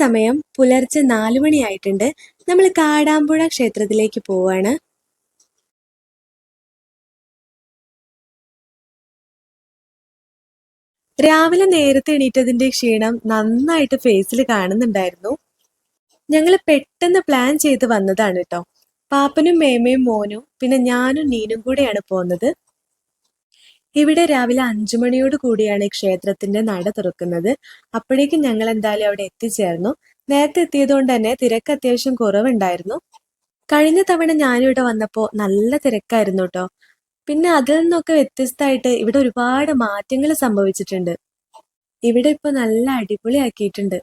സമയം പുലർച്ചെ നാലു മണിയായിട്ടുണ്ട്. നമ്മൾ കാടാമ്പുഴ ക്ഷേത്രത്തിലേക്ക് പോവാണ്. രാവിലെ നേരത്തെ എണീറ്റതിന്റെ ക്ഷീണം നന്നായിട്ട് ഫേസിൽ കാണുന്നുണ്ടായിരുന്നു. ഞങ്ങൾ പെട്ടെന്ന് പ്ലാൻ ചെയ്ത് വന്നതാണ് കേട്ടോ പാപ്പനും മേമയും മോനും പിന്നെ ഞാനും നീനും കൂടെയാണ് പോകുന്നത് ഇവിടെ രാവിലെ അഞ്ചു മണിയോട് കൂടിയാണ് ക്ഷേത്രത്തിന്റെ നട തുറക്കുന്നത്. അപ്പോഴേക്കും ഞങ്ങൾ എന്തായാലും അവിടെ എത്തിച്ചേർന്നു. നേരത്തെ എത്തിയതുകൊണ്ട് തന്നെ തിരക്ക് അത്യാവശ്യം കുറവുണ്ടായിരുന്നു. കഴിഞ്ഞ തവണ ഞാനും ഇവിടെ വന്നപ്പോൾ നല്ല തിരക്കായിരുന്നു കേട്ടോ. പിന്നെ അതിൽ നിന്നൊക്കെ വ്യത്യസ്തമായിട്ട് ഇവിടെ ഒരുപാട് മാറ്റങ്ങൾ സംഭവിച്ചിട്ടുണ്ട്. ഇവിടെ ഇപ്പൊ നല്ല അടിപൊളിയാക്കിയിട്ടുണ്ട്.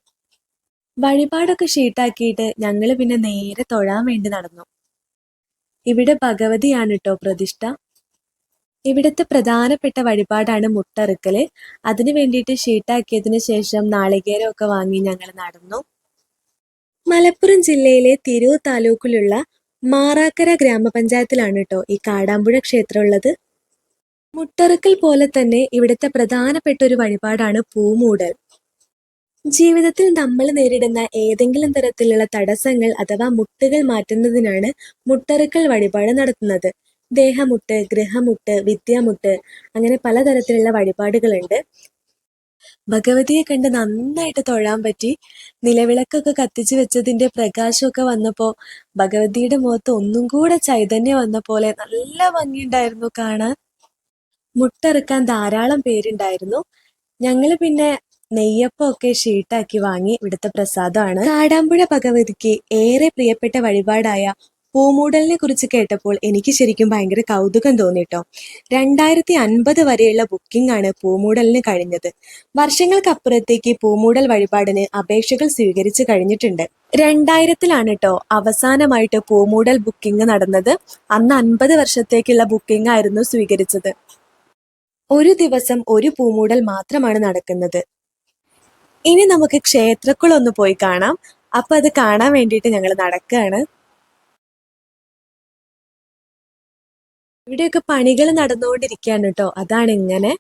വഴിപാടൊക്കെ ഷീട്ടാക്കിയിട്ട് ഞങ്ങൾ പിന്നെ നേരെ തൊഴാൻ വേണ്ടി നടന്നു. ഇവിടെ ഭഗവതിയാണ് കേട്ടോ പ്രതിഷ്ഠ. ഇവിടുത്തെ പ്രധാനപ്പെട്ട വഴിപാടാണ് മുട്ടറുക്കൽ. അതിനു വേണ്ടിയിട്ട് ഷീട്ടാക്കിയതിന് ശേഷം നാളികേരമൊക്കെ വാങ്ങി ഞങ്ങൾ നടന്നു. മലപ്പുറം ജില്ലയിലെ തിരൂർ താലൂക്കിലുള്ള മാറാക്കര ഗ്രാമപഞ്ചായത്തിലാണ് കേട്ടോ ഈ കാടാമ്പുഴ ക്ഷേത്രം ഉള്ളത് മുട്ടറുക്കൽ പോലെ തന്നെ ഇവിടുത്തെ പ്രധാനപ്പെട്ട ഒരു വഴിപാടാണ് പൂമൂടൽ. ജീവിതത്തിൽ നമ്മൾ നേരിടുന്ന ഏതെങ്കിലും തരത്തിലുള്ള തടസ്സങ്ങൾ അഥവാ മുട്ടുകൾ മാറ്റുന്നതിനാണ് മുട്ടറുക്കൽ വഴിപാട് നടത്തുന്നത്. ദേഹമുട്ട് ഗ്രഹമുട്ട് വിദ്യമുട്ട് അങ്ങനെ പലതരത്തിലുള്ള വഴിപാടുകളുണ്ട്. ഭഗവതിയെ കണ്ട് നന്നായിട്ട് തൊഴാൻ പറ്റി. നിലവിളക്കൊക്കെ കത്തിച്ചു വെച്ചതിന്റെ പ്രകാശമൊക്കെ വന്നപ്പോ ഭഗവതിയുടെ മുഖത്ത് ഒന്നും കൂടെ ചൈതന്യം വന്ന പോലെ നല്ല ഭംഗിയുണ്ടായിരുന്നു കാണാൻ. മുട്ടറുക്കാൻ ധാരാളം പേരുണ്ടായിരുന്നു. ഞങ്ങൾ പിന്നെ നെയ്യപ്പം ഒക്കെ ഷീട്ടാക്കി വാങ്ങി ഇവിടുത്തെ പ്രസാദമാണ്. കാടാമ്പുഴ ഭഗവതിക്ക് ഏറെ പ്രിയപ്പെട്ട വഴിപാടായ പൂമൂടലിനെ കുറിച്ച് കേട്ടപ്പോൾ എനിക്ക് ശരിക്കും ഭയങ്കര കൗതുകം തോന്നിട്ടോ. രണ്ടായിരത്തി അൻപത് വരെയുള്ള ബുക്കിംഗ് ആണ് പൂമൂടലിന് കഴിഞ്ഞത്. വർഷങ്ങൾക്കപ്പുറത്തേക്ക് പൂമൂടൽ വഴിപാടിന് അപേക്ഷകൾ സ്വീകരിച്ചു കഴിഞ്ഞിട്ടുണ്ട്. രണ്ടായിരത്തിലാണ് കേട്ടോ അവസാനമായിട്ട് പൂമൂടൽ ബുക്കിംഗ് നടന്നത്. അന്ന് അൻപത് വർഷത്തേക്കുള്ള ബുക്കിംഗ് ആയിരുന്നു സ്വീകരിച്ചത്. ഒരു ദിവസം ഒരു പൂമൂടൽ മാത്രമാണ് നടക്കുന്നത്. ഇനി നമുക്ക് ക്ഷേത്രക്കുളൊന്ന് പോയി കാണാം. അപ്പൊ അത് കാണാൻ വേണ്ടിയിട്ട് ഞങ്ങൾ നടക്കുകയാണ് ഇവിടെയൊക്കെ പണികൾ നടന്നുകൊണ്ടിരിക്കുകയാണ് കേട്ടോ അതാണ് ഇങ്ങനെ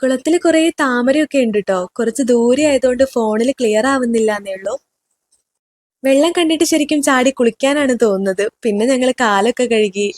കുളത്തിൽ കുറെ താമരയൊക്കെ ഉണ്ട് കേട്ടോ കുറച്ച് ദൂരെ ആയതുകൊണ്ട് ഫോണിൽ ക്ലിയർ ആവുന്നില്ല എന്നേ ഉള്ളൂ. വെള്ളം കണ്ടിട്ട് ശരിക്കും ചാടി കുളിക്കാനാണ് തോന്നുന്നത്. പിന്നെ ഞങ്ങൾ കാലൊക്കെ കഴുകി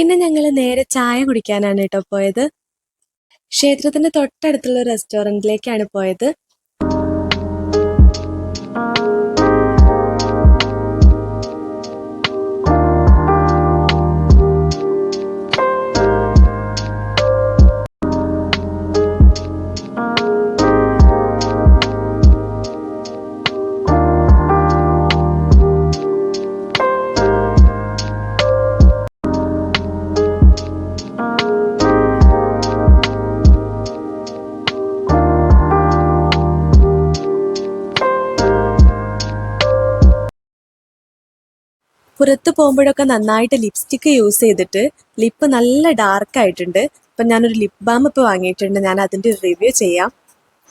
പിന്നെ ഞങ്ങൾ നേരെ ചായ കുടിക്കാനാണ് കേട്ടോ പോയത്. ക്ഷേത്രത്തിന്റെ തൊട്ടടുത്തുള്ള റെസ്റ്റോറന്റിലേക്കാണ് പോയത്. പുറത്ത് പോകുമ്പോഴൊക്കെ നന്നായിട്ട് ലിപ്സ്റ്റിക്ക് യൂസ് ചെയ്തിട്ട് ലിപ്പ് നല്ല ഡാർക്ക് ആയിട്ടുണ്ട്. ഇപ്പം ഞാനൊരു ലിപ് ബാം ഇപ്പോൾ വാങ്ങിയിട്ടുണ്ട്. ഞാൻ അതിന്റെ റിവ്യൂ ചെയ്യാം.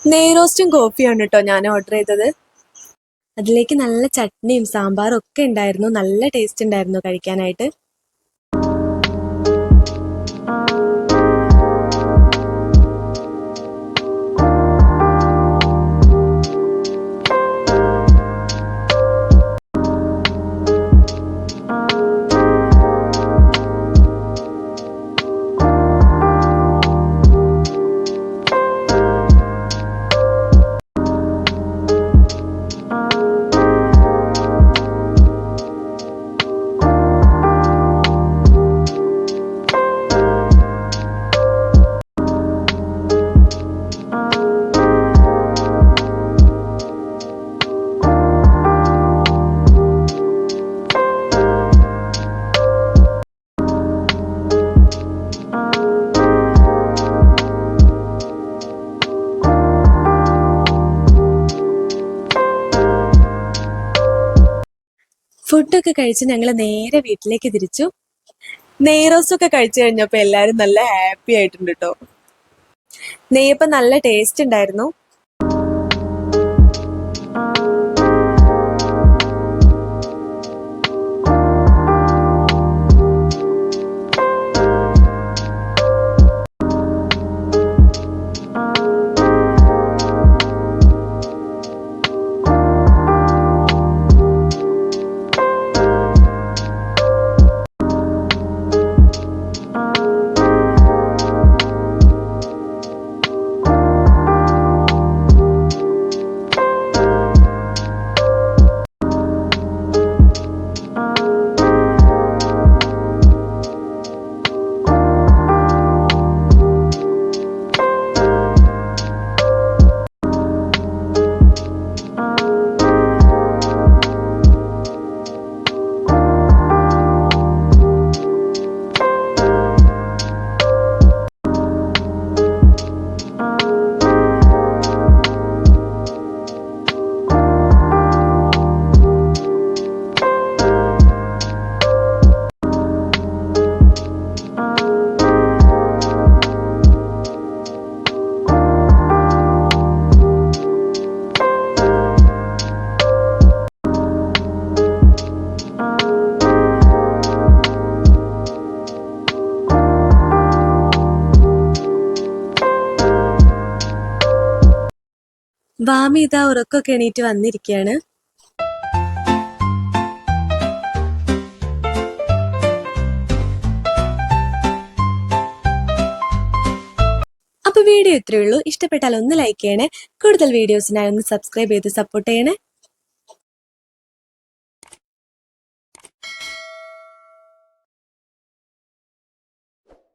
നെയ്റോസ്റ്റും കോഫിയാണ് കേട്ടോ ഞാൻ ഓർഡർ ചെയ്തത്. അതിലേക്ക് നല്ല ചട്നിയും സാമ്പാറും ഒക്കെ ഉണ്ടായിരുന്നു. നല്ല ടേസ്റ്റ് ഉണ്ടായിരുന്നു കഴിക്കാനായിട്ട്. ഫുഡൊക്കെ കഴിച്ച് ഞങ്ങൾ നേരെ വീട്ടിലേക്ക് തിരിച്ചു. നെയ്റോസൊക്കെ കഴിച്ചു കഴിഞ്ഞപ്പോൾ എല്ലാവരും നല്ല ഹാപ്പി ആയിട്ടുണ്ട് കേട്ടോ നെയ്യപ്പം നല്ല ടേസ്റ്റ് ഉണ്ടായിരുന്നു. വാമി ഇതാ ഉറക്കൊക്കെ എണീറ്റ് വന്നിരിക്കുകയാണ് അപ്പൊ വീഡിയോ ഇത്രയേ ഉള്ളൂ. ഇഷ്ടപ്പെട്ടാൽ ഒന്ന് ലൈക്ക് ചെയ്യണേ. കൂടുതൽ വീഡിയോസിനായി ഒന്ന് സബ്സ്ക്രൈബ് ചെയ്ത് സപ്പോർട്ട് ചെയ്യണേ.